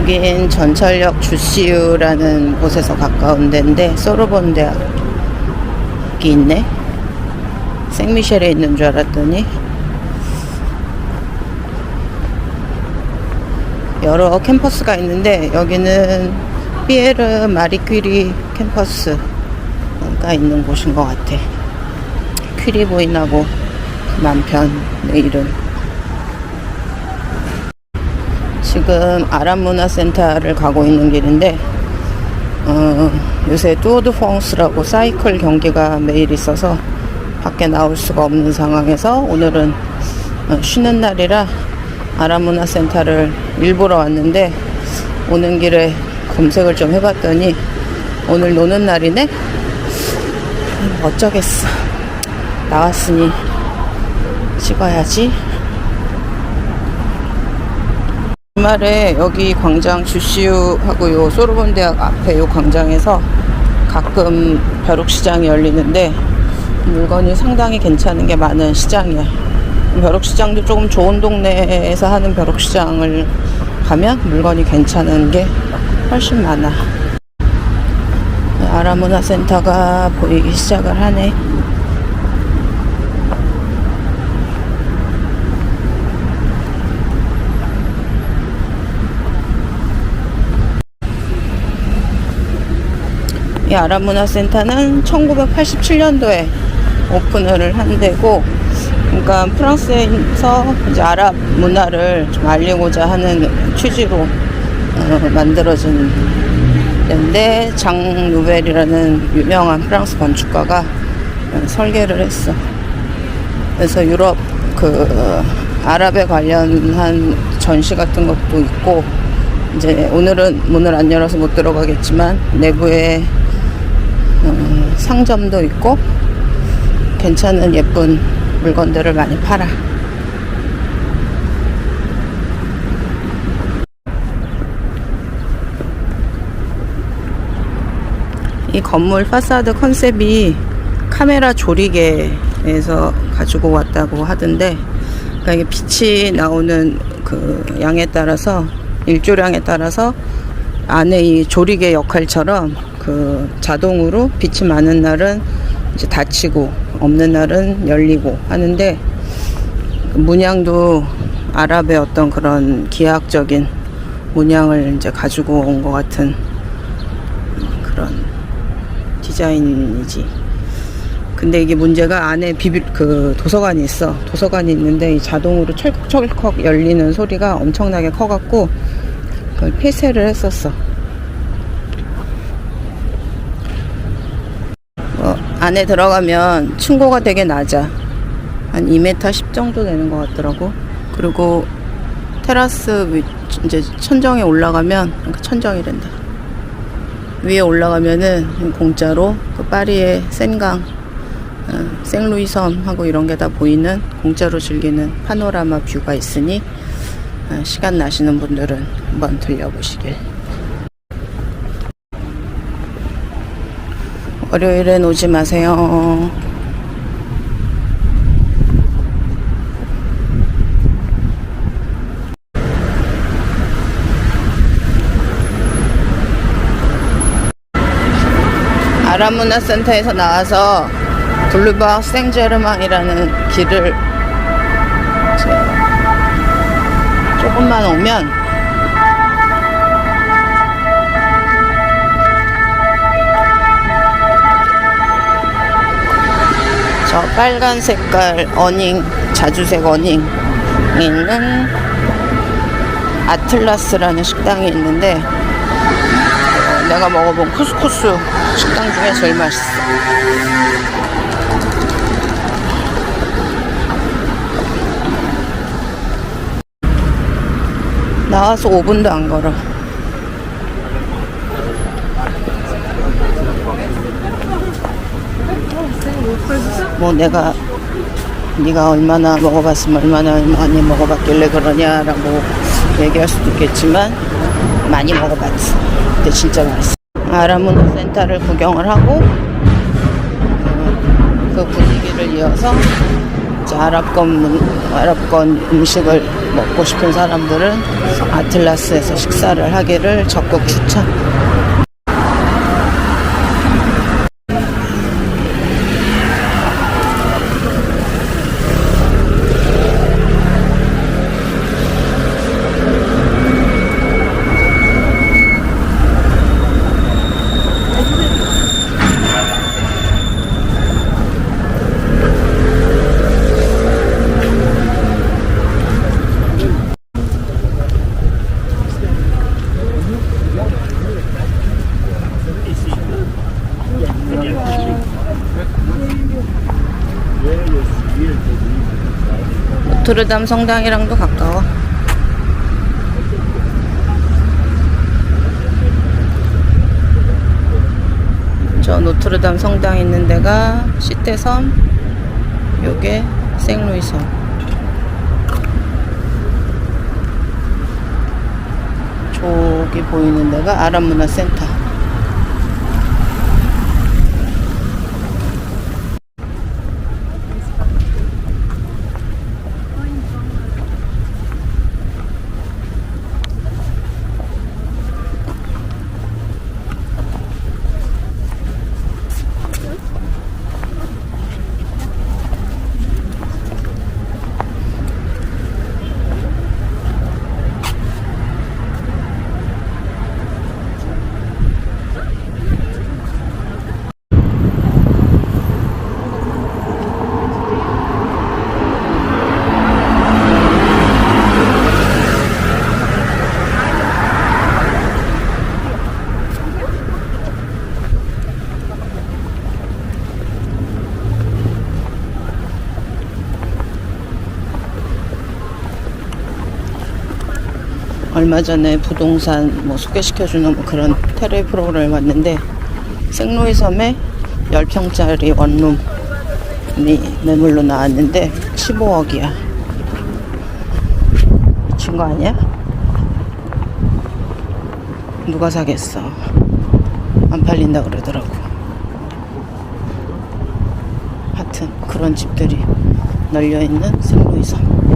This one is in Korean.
여긴 전철역 주시우라는 곳에서 가까운 데인데 소르본 대학이 있네. 생미셸에 있는 줄 알았더니 여러 캠퍼스가 있는데 여기는 피에르 마리퀴리 캠퍼스가 있는 곳인 것 같아. 퀴리 부인하고 남편의 이름. 지금 아랍문화센터를 가고 있는 길인데 어, 요새 뚜어드 펑스라고 사이클 경기가 매일 있어서 밖에 나올 수가 없는 상황에서 오늘은 어, 쉬는 날이라 아랍문화센터를 일보러 왔는데 오는 길에 검색을 좀 해봤더니 오늘 노는 날이네? 음, 어쩌겠어. 나왔으니 찍어야지. 주말에 여기 광장 주시우하고 요 소르본 대학 앞에 요 광장에서 가끔 벼룩시장이 열리는데 물건이 상당히 괜찮은 게 많은 시장이야. 벼룩시장도 조금 좋은 동네에서 하는 벼룩시장을 가면 물건이 괜찮은 게 훨씬 많아. 아라문화센터가 보이기 시작을 하네. 이 아랍문화센터는 1987년도에 오픈을 한 데고, 그러니까 프랑스에서 이제 아랍 문화를 좀 알리고자 하는 취지로 어, 만들어진 데인데 장 누벨이라는 유명한 프랑스 건축가가 어, 설계를 했어. 그래서 유럽 그 어, 아랍에 관련한 전시 같은 것도 있고 이제 오늘은 문을 안 열어서 못 들어가겠지만 내부에 음, 상점도 있고 괜찮은 예쁜 물건들을 많이 팔아. 이 건물 파사드 컨셉이 카메라 조리개에서 가지고 왔다고 하던데, 그러니까 이게 빛이 나오는 그 양에 따라서 일조량에 따라서 안에 이 조리개 역할처럼 그 자동으로 빛이 많은 날은 이제 닫히고 없는 날은 열리고 하는데 그 문양도 아랍의 어떤 그런 기하학적인 문양을 이제 가지고 온 것 같은 그런 디자인이지. 근데 이게 문제가 안에 비빌 그 도서관이 있어. 도서관이 있는데 이 자동으로 철컥철컥 열리는 소리가 엄청나게 커갖고 그걸 폐쇄를 했었어. 어, 안에 들어가면 층고가 되게 낮아. 한 2m 10 정도 되는 것 같더라고. 그리고 테라스 위, 이제 천정에 올라가면 그러니까 천정이란다. 위에 올라가면은 공짜로 그 파리의 센강, 어, 생루이 섬하고 이런 게 다 보이는 공짜로 즐기는 파노라마 뷰가 있으니 어, 시간 나시는 분들은 한번 들려보시길. 월요일엔 오지 마세요. 아랍문화센터에서 나와서 블루바 생제르망이라는 길을 조금만 오면 빨간 색깔 어닝 자주색 어닝 있는 아틀라스라는 식당이 있는데 어, 내가 먹어본 쿠스쿠스 식당 중에 제일 맛있어. 나와서 5분도 안 걸어. 뭐 내가 네가 얼마나 먹어봤으면 얼마나 많이 먹어봤길래 그러냐라고 얘기할 수도 있겠지만 많이 먹어봤어. 근데 진짜 맛있어. 아라문화 센터를 구경을 하고 그 분위기를 이어서 아랍권 문- 아랍권 음식을 먹고 싶은 사람들은 아틀라스에서 식사를 하기를 적극 추천. 노트르담 성당이랑도 가까워. 저 노트르담 성당 있는 데가 시대섬, 요게 생루이섬. 저기 보이는 데가 아랍문화센터. 얼마 전에 부동산 뭐 소개시켜주는 뭐 그런 테레 프로그램 왔는데 생로이 섬에 10평짜리 원룸이 매물로 나왔는데 15억이야. 미친 거 아니야? 누가 사겠어? 안 팔린다 그러더라고. 하여튼 그런 집들이 널려 있는 생로이 섬.